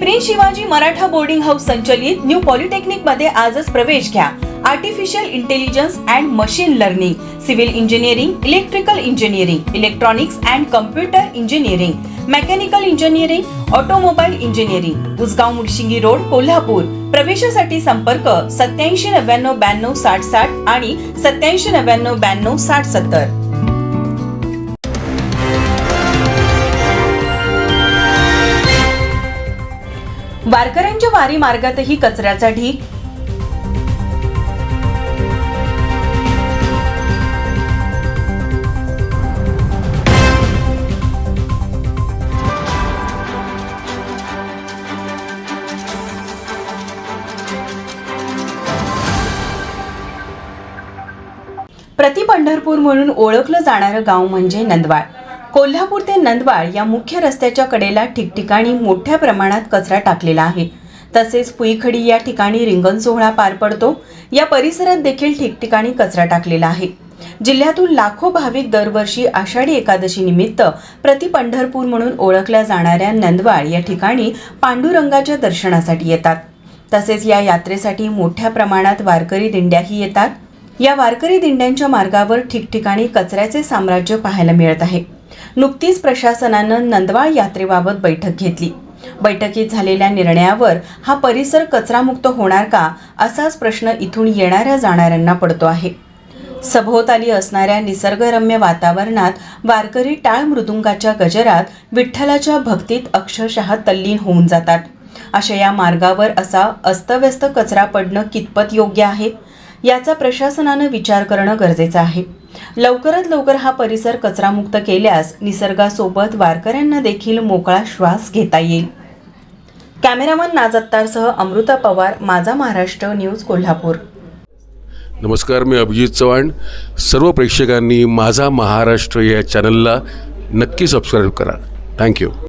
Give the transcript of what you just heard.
Prince Shivaji Maratha boarding house संचलित new पॉलिटेक्निकमध्ये आजच प्रवेश घ्या. Artificial intelligence and machine learning civil engineering electrical engineering electronics and computer engineering mechanical engineering automobile engineering Usgaon Mudshingi road Kolhapur. प्रवेशासाठी संपर्क सत्याऐंशी नव्याण्णव ब्याण्णव साठ साठ आणि सत्याऐंशी नव्याण्णव ब्याण्णव साठ सत्तर. वारकऱ्यांच्या वारी मार्गातही कचऱ्याचा ढीग. प्रति पंढरपूर म्हणून ओळखलं जाणारं गाव म्हणजे नंदवाळ कोल्हापूर ते नंदवाळ या मुख्य रस्त्याच्या कडेला ठिकठिकाणी मोठ्या प्रमाणात कचरा टाकलेला आहे. तसेच पुईखडी या ठिकाणी रिंगण सोहळा पार पडतो. या परिसरात देखील ठिकठिकाणी कचरा टाकलेला आहे. जिल्ह्यातून लाखो भाविक दरवर्षी आषाढी एकादशी निमित्त प्रति पंढरपूर म्हणून ओळखल्या जाणाऱ्या नंदवाळ या ठिकाणी पांडुरंगाच्या दर्शनासाठी येतात. तसेच या यात्रेसाठी मोठ्या प्रमाणात वारकरी दिंड्याही येतात. या वारकरी दिंड्यांच्या मार्गावर ठिकठिकाणी कचऱ्याचे साम्राज्य पाहायला मिळत आहे. नुकतीच प्रशासनानं नंदवाळ यात्रेबाबत बैठक घेतली. बैठकीत झालेल्या निर्णयावर हा परिसर कचरामुक्त होणार का असाच प्रश्न इथून येणाऱ्या जाणाऱ्यांना पडतो आहे. सभोवताली असणाऱ्या निसर्गरम्य वातावरणात वारकरी टाळ मृदुंगाच्या गजरात विठ्ठलाच्या भक्तीत अक्षरशः तल्लीन होऊन जातात. अशा या मार्गावर असा अस्तव्यस्त कचरा पडणं कितपत योग्य आहे? याचा प्रशासनानं विचार करणं गरजेचं आहे. लवकरात लवकर हा परिसर कचरामुक्त केल्यास निसर्गासोबत वारकऱ्यांना देखील मोकळा श्वास घेता येईल. कॅमेरामन नाजत्तारसह अमृता पवार माझा महाराष्ट्र न्यूज कोल्हापूर. नमस्कार मी अभिजित चव्हाण. सर्व प्रेक्षकांनी माझा महाराष्ट्र या चॅनलला नक्की सबस्क्राईब करा. थँक्यू